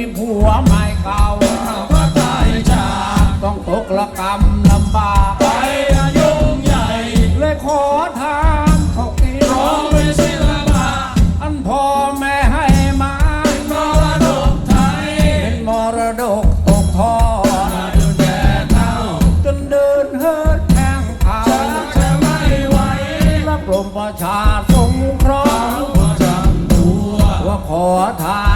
ีผัวใหม่เก่าพราะตายชาต้องตกละกรรมลำบากไปยุ่งใหญ่ เลยขอทานเขากินร้องเป็นศิลปะอันพ่อแม่ให้มาเป็นมรดกไทยเป็นมรดกตกทอดจนเดินเฮิดแข้งขาจะไม่ไหวและกรมประชาสงเคราะห์ว่าขอทาน